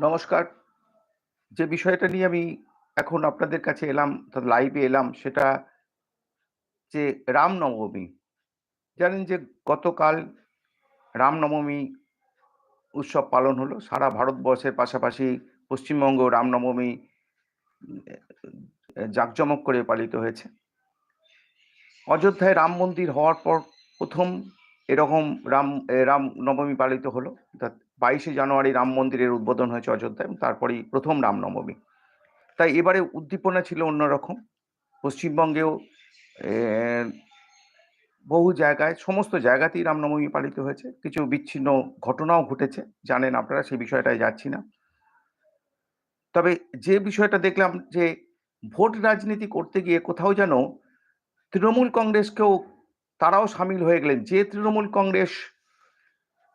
নমস্কার। যে বিষয়টা নিয়ে আমি এখন আপনাদের কাছে এলাম, লাইভে এলাম সেটা যে রামনবমী। জানেন যে গতকাল রামনবমী উৎসব পালন হলো। সারা ভারতবর্ষের পাশাপাশি পশ্চিমবঙ্গ রামনবমী জাঁকজমক করে পালিত হয়েছে। অযোধ্যায় রাম মন্দির হওয়ার পর প্রথম এরকম রাম রামনবমী পালিত হলো। অর্থাৎ ২২শে জানুয়ারি রাম মন্দিরের উদ্বোধন হয়েছে অযোধ্যায় এবং তারপরেই প্রথম রামনবমী। তাই এবারে উদ্দীপনা ছিল অন্যরকম। পশ্চিমবঙ্গেও বহু জায়গায়, সমস্ত জায়গাতেই রামনবমী পালিত হয়েছে। কিছু বিচ্ছিন্ন ঘটনাও ঘটেছে। জানেন আপনারা, সেই বিষয়টায় যাচ্ছি না। তবে যে বিষয়টা দেখলাম যে, ভোট রাজনীতি করতে গিয়ে কোথাও যেন তৃণমূল কংগ্রেসকেও তারাও সামিল হয়ে গেলেন। যে তৃণমূল কংগ্রেস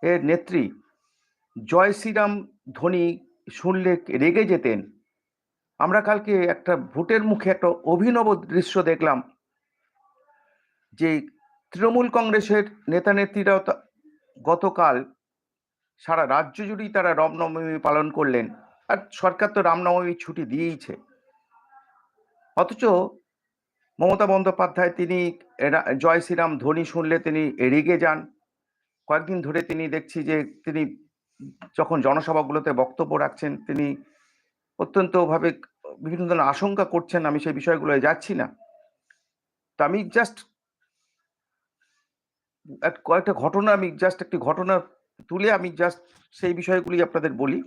এর নেত্রী জয় শ্রীরাম ধ্বনি শুনলে রেগে যেতেন। আমরা কালকে একটা ভোটের মুখে একটা অভিনব দৃশ্য দেখলাম। যে তৃণমূল কংগ্রেসের নেতা-নেত্রীরাও গতকাল সারা রাজ্য জুড়েই তারা রামনবমী পালন করলেন। আর সরকার তো রামনবমীর ছুটি দিয়েইছে। অথচ মমতা বন্দ্যোপাধ্যায় তিনি জয় শ্রীরাম ধ্বনি শুনলে তিনি রেগে যান। কয়েকদিন ধরে তিনি দেখছি যে তিনি যখন জনসভাগুলোতে বক্তব্য রাখছেন, তিনি অত্যন্তভাবে বিভিন্ন ধরনের আশঙ্কা করছেন। আমি সেই বিষয়গুলোয় যাচ্ছি না। তা আমি জাস্ট কয়েকটা ঘটনা, আমি জাস্ট একটি ঘটনা তুলে আমি জাস্ট সেই বিষয়গুলি আপনাদের বলি।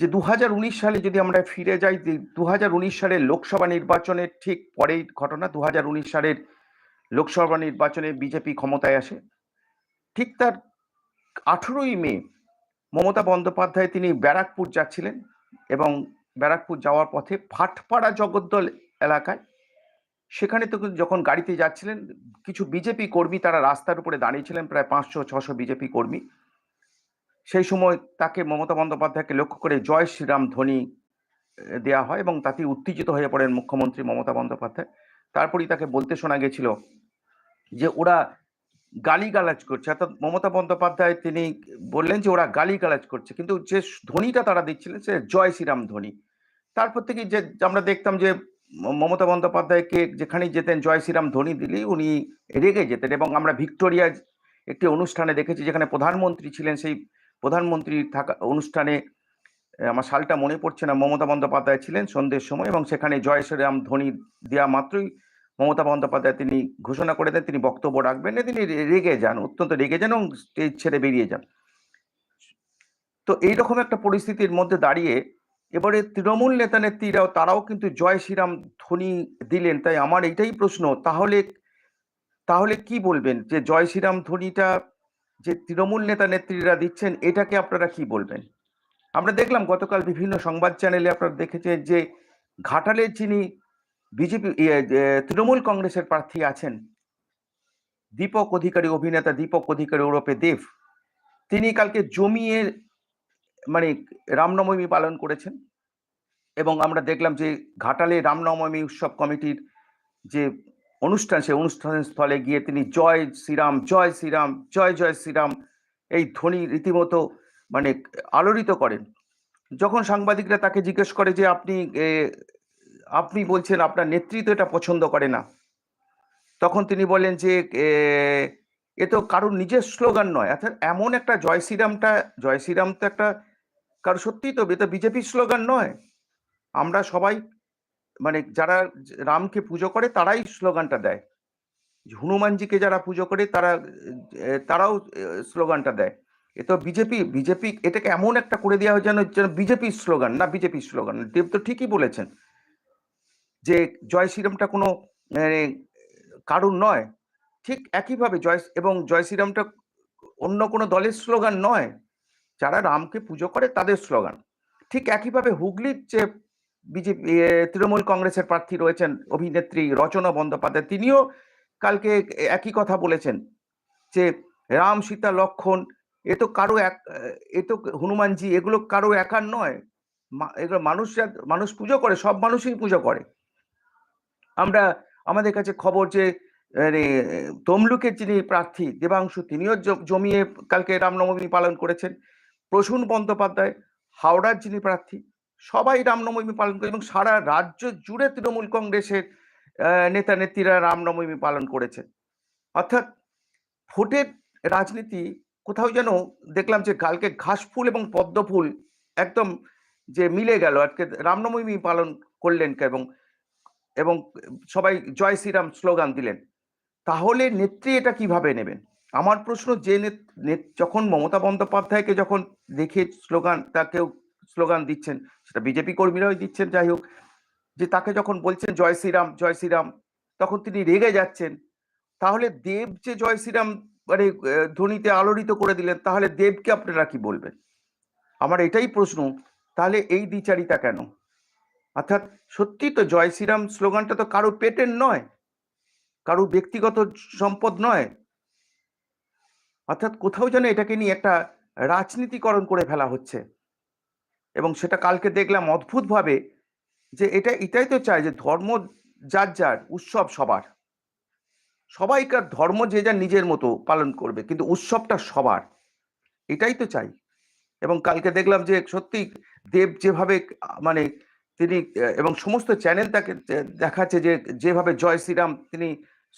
যে ২০১৯ সালে যদি আমরা ফিরে যাই, যে ২০১৯ সালের লোকসভা নির্বাচনের ঠিক পরেই ঘটনা। ২০১৯ সালের লোকসভা নির্বাচনে বিজেপি ক্ষমতায় আসে। ঠিক তার ১৮ই মে মমতা বন্দ্যোপাধ্যায় তিনি ব্যারাকপুর যাচ্ছিলেন এবং ব্যারাকপুর যাওয়ার পথে ভাটপাড়া জগদ্দল এলাকায় সেখানে তো যখন গাড়িতে যাচ্ছিলেন, কিছু বিজেপি কর্মী তারা রাস্তার উপরে দাঁড়িয়েছিলেন, প্রায় পাঁচশো, ছশো বিজেপি কর্মী। সেই সময় তাকে মমতা বন্দ্যোপাধ্যায়কে লক্ষ্য করে জয় শ্রীরাম ধ্বনি দেয়া হয় এবং তাতেই উত্তেজিত হয়ে পড়েন মুখ্যমন্ত্রী মমতা বন্দ্যোপাধ্যায়। তারপরেই তাকে বলতে শোনা গেছিল যে ওরা গালিগালাজ করছে। অর্থাৎ মমতা বন্দ্যোপাধ্যায় তিনি বললেন যে ওরা গালিগালাজ করছে। কিন্তু যে ধ্বনিটা তারা দিচ্ছিলেন সে জয় শ্রীরাম ধ্বনি। তারপর থেকেই যে আমরা দেখতাম যে মমতা বন্দ্যোপাধ্যায়কে যেখানেই যেতেন জয় শ্রীরাম ধ্বনি দিলেই উনি রেগে যেতেন এবং আমরা ভিক্টোরিয়ায় একটি অনুষ্ঠানে দেখেছি যেখানে প্রধানমন্ত্রী ছিলেন সেই প্রধানমন্ত্রী থাকা অনুষ্ঠানে আমার সালটা মনে পড়ছে না, মমতা বন্দ্যোপাধ্যায় ছিলেন সন্ধ্যের সময় এবং সেখানে জয় শ্রীরাম ধ্বনি দেওয়া মাত্রই মমতা বন্দ্যোপাধ্যায় তিনি ঘোষণা করে দেন, তিনি বক্তব্য রাখবেন না। তিনি রেগে যান। অত্যন্ত রেগে যান এবং স্টেজ ছেড়ে বেরিয়ে যান। তো এইরকম একটা পরিস্থিতির মধ্যে দাঁড়িয়ে এবারে তৃণমূল নেতা-নেত্রীরাও তারাও কিন্তু জয় শ্রীরাম ধ্বনি দিলেন। তাই আমার এইটাই প্রশ্ন তাহলে তাহলে কি বলবেন? যে জয় শ্রীরাম ধ্বনিটা যে তৃণমূল নেতা-নেত্রীরা দিচ্ছেন, এটাকে আপনারা কি বলবেন? আমরা দেখলাম গতকাল বিভিন্ন সংবাদ চ্যানেলে আপনারা দেখেছেন যে ঘাটালের যিনি বিজেপি তৃণমূল কংগ্রেসের প্রার্থী আছেন দীপক অধিকারী অভিনেতা দীপক অধিকারী ওরফে দেব। তিনি কালকে জমিয়ে মানে রামনবমী পালন করেছেন। এবং আমরা দেখলাম যে ঘাটালে রামনবমী উৎসব কমিটির যে অনুষ্ঠান সেই অনুষ্ঠানের স্থলে গিয়ে তিনি জয় শ্রীরাম, জয় শ্রীরাম, জয়, জয় শ্রীরাম এই ধ্বনি রীতিমতো মানে আলোড়িত করেন। যখন সাংবাদিকরা তাকে জিজ্ঞেস করে যে আপনি আপনি বলছেন আপনার নেতৃত্ব এটা পছন্দ করে না। তখন তিনি বলেন যে, এ তো কারোর নিজের স্লোগান নয়। অর্থাৎ এমন একটা জয় শ্রীরামটা, জয় শ্রীরাম তো একটা কারও সত্যিই তো, এটা বিজেপির স্লোগান নয়। আমরা সবাই মানে যারা রামকে পুজো করে তারাই স্লোগানটা দেয়। হনুমানজিকে যারা পুজো করে তারা তারাও স্লোগানটা দেয়। এ তো বিজেপি বিজেপি এটাকে এমন একটা করে দেওয়া হয় যেন বিজেপির স্লোগান, না বিজেপির স্লোগান। দেব তো ঠিকই বলেছেন। যে জয় শ্রীরামটা কোনো মানে কারুর নয়। ঠিক একইভাবে জয় এবং জয় শ্রীরামটা অন্য কোনো দলের স্লোগান নয়। যারা রামকে পুজো করে তাদের স্লোগান। ঠিক একইভাবে হুগলির যে বিজেপি তৃণমূল কংগ্রেসের প্রার্থী রয়েছেন অভিনেত্রী রচনা বন্দ্যোপাধ্যায় তিনিও কালকে একই কথা বলেছেন। যে রাম, সীতা, লক্ষ্মণ এ তো কারও এক এ তো হনুমানজি এগুলো কারও একার নয়। এগুলো মানুষরা মানুষ পুজো করে সব মানুষই পুজো করে। আমরা আমাদের কাছে খবর যে মানে তমলুকের যিনি প্রার্থী দেবাংশু, তিনিও জমিয়ে কালকে রামনবমী পালন করেছেন। প্রসূন বন্দ্যোপাধ্যায়, হাওড়ার যিনি প্রার্থী, সবাই রামনবমী পালন করে এবং সারা রাজ্য জুড়ে তৃণমূল কংগ্রেসের নেতা, নেত্রীরা রামনবমী পালন করেছে অর্থাৎ ভোটের রাজনীতি কোথাও যেন দেখলাম যে, কালকে ঘাস ফুল এবং পদ্ম ফুল একদম যে মিলে গেল আজকে রামনবমী পালন করলেন এবং এবং সবাই জয় শ্রীরাম স্লোগান দিলেন। তাহলে নেত্রী এটা কীভাবে নেবেন? আমার প্রশ্ন, যে যখন মমতা বন্দ্যোপাধ্যায়কে যখন দেখে স্লোগান, তাকেও স্লোগান দিচ্ছেন, সেটা বিজেপি কর্মীরাও দিচ্ছেন, যাই হোক, যে তাকে যখন বলছেন জয় শ্রীরাম জয় শ্রীরাম, তখন তিনি রেগে যাচ্ছেন। তাহলে দেব যে জয় শ্রীরাম মানে ধ্বনিতে আলোড়িত করে দিলেন, তাহলে দেবকে আপনারা কি বলবেন? আমার এটাই প্রশ্ন, তাহলে এই দ্বিচারিতা কেন? অর্থাৎ সত্যি তো জয় শ্রীরাম স্লোগানটা তো কারও পেটের নয়, কারও ব্যক্তিগত সম্পদ নয়। অর্থাৎ কোথাও যেন এটাকে নিয়ে একটা রাজনীতিকরণ করে ফেলা হচ্ছে। এবং সেটা কালকে দেখলাম অদ্ভুতভাবে যে এটা, এটাই তো চায় যে ধর্ম যার যার উৎসব সবার। সবাইকার ধর্ম যে যার নিজের মতো পালন করবে, কিন্তু উৎসবটা সবার। এটাই তো চাই। এবং কালকে দেখলাম যে সত্যি দেব যেভাবে মানে তিনি এবং সমস্ত চ্যানেল তাকে দেখাচ্ছে যে, যেভাবে জয় শ্রীরাম তিনি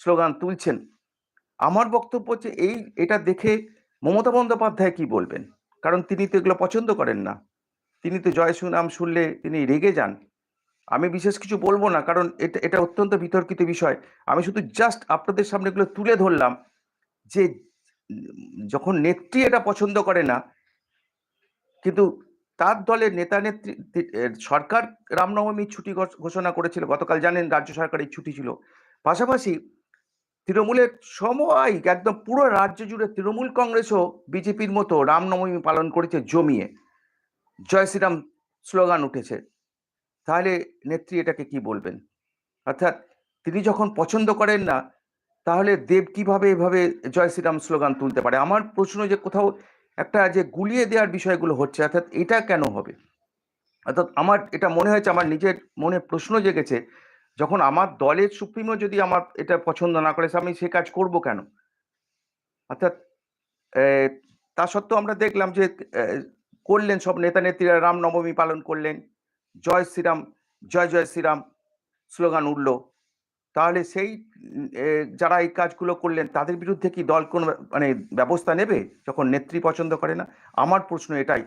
স্লোগান তুলছেন। আমার বক্তব্য হচ্ছে এই, এটা দেখে মমতা বন্দ্যোপাধ্যায় কি বলবেন? কারণ তিনি তো এগুলো পছন্দ করেন না। তিনি তো জয় শ্রীরাম শুনলে তিনি রেগে যান। আমি বিশেষ কিছু বলব না, কারণ এটা এটা অত্যন্ত বিতর্কিত বিষয়। আমি শুধু জাস্ট আপনাদের সামনে এগুলো তুলে ধরলাম যে যখন নেত্রী এটা পছন্দ করে না, কিন্তু তার দলের নেতা নেত্রী সরকার রামনবমীর ছুটি ঘোষণা করেছিল। গতকাল জানেন রাজ্য সরকারের ছুটি ছিল। পাশাপাশি তৃণমূলের সময় একদম পুরো রাজ্য জুড়ে তৃণমূল কংগ্রেসও বিজেপির মতো রামনবমী পালন করেছে জমিয়ে। জয় শ্রীরাম স্লোগান উঠেছে। তাহলে নেত্রী এটাকে কি বলবেন? অর্থাৎ তিনি যখন পছন্দ করেন না, তাহলে দেব কীভাবে এভাবে জয় শ্রীরাম স্লোগান তুলতে পারে? আমার প্রশ্ন যে কোথাও একটা যে গুলিয়ে দেওয়ার বিষয়গুলো হচ্ছে, অর্থাৎ এটা কেন হবে? অর্থাৎ আমার, এটা মনে হয়েছে, আমার নিজের মনে প্রশ্ন জেগেছে, যখন আমার দলের সুপ্রিমো যদি আমার এটা পছন্দ না করে, আমি সে কাজ করব কেন? অর্থাৎ তা সত্ত্বেও আমরা দেখলাম যে করলেন সব নেতা নেত্রীরা রামনবমী পালন করলেন, জয় শ্রীরাম, জয় জয় শ্রীরাম, স্লোগান উঠল। তাহলে সেই যারা এই কাজগুলো করলেন, তাদের বিরুদ্ধে কি দল কোনো মানে ব্যবস্থা নেবে? যখন নেত্রী পছন্দ করে না? আমার প্রশ্ন এটাই।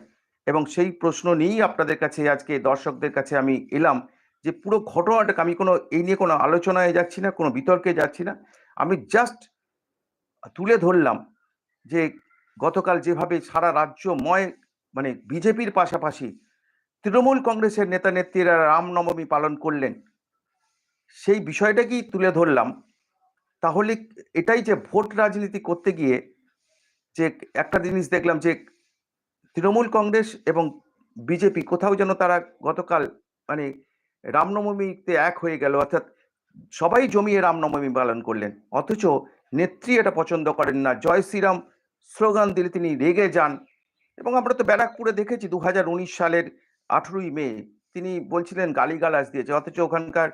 এবং সেই প্রশ্ন নিয়েই আপনাদের কাছে, আজকে দর্শকদের কাছে আমি এলাম যে পুরো ঘটনাটাকে আমি কোনো, এই নিয়ে কোনো আলোচনায় যাচ্ছি না, কোনো বিতর্কে যাচ্ছি না। আমি জাস্ট তুলে ধরলাম যে গতকাল যেভাবে সারা রাজ্যময় মানে বিজেপির পাশাপাশি তৃণমূল কংগ্রেসের নেতা নেত্রীরা রামনবমী পালন করলেন। সেই বিষয়টাকেই তুলে ধরলাম। তাহলে এটাই যে ভোট রাজনীতি করতে গিয়ে যে একটা জিনিস দেখলাম যে তৃণমূল কংগ্রেস এবং বিজেপি কোথাও যেন তারা গতকাল মানে রামনবমীতে এক হয়ে গেল, অর্থাৎ সবাই জমিয়ে রামনবমী পালন করলেন। অথচ নেত্রী এটা পছন্দ করেন না। জয় শ্রীরাম স্লোগান দিলে তিনি রেগে যান। এবং আমরা তো ব্যারাকপুরে দেখেছি দু হাজার উনিশ সালের আঠেরোই মে তিনি বলছিলেন গালিগালাজ দিয়েছে। অথচ ওখানকার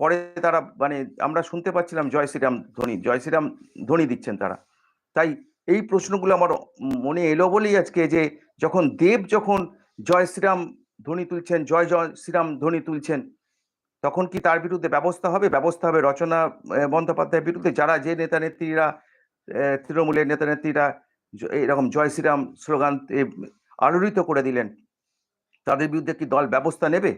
পরে তারা মানে আমরা শুনতে পাচ্ছিলাম জয় শ্রীরাম ধ্বনি জয় শ্রীরাম ধ্বনি দিচ্ছেন তারা। তাই এই প্রশ্নগুলো আমার মনে এলো বলেই আজকে যে যখন দেব যখন জয় শ্রীরাম ধ্বনি তুলছেন, জয় জয় শ্রীরাম ধ্বনি তুলছেন, তখন কি তার বিরুদ্ধে ব্যবস্থা হবে? ব্যবস্থা হবে রচনা বন্দ্যোপাধ্যায়ের বিরুদ্ধে? যারা যে নেতা নেত্রীরা তৃণমূলের নেতা নেত্রীরা এরকম জয় শ্রীরাম স্লোগান আলোড়িত করে দিলেন, তাদের বিরুদ্ধে কি দল ব্যবস্থা নেবে?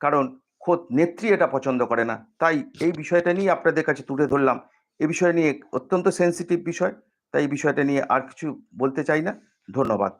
কারণ খোদ নেত্রী এটা পছন্দ করে না। তাই এই বিষয়টা নিয়ে আপনাদের কাছে তুলে ধরলাম। এ বিষয় নিয়ে অত্যন্ত সেন্সিটিভ বিষয়। তাই এই বিষয়টা নিয়ে আর কিছু বলতে চাই না। ধন্যবাদ।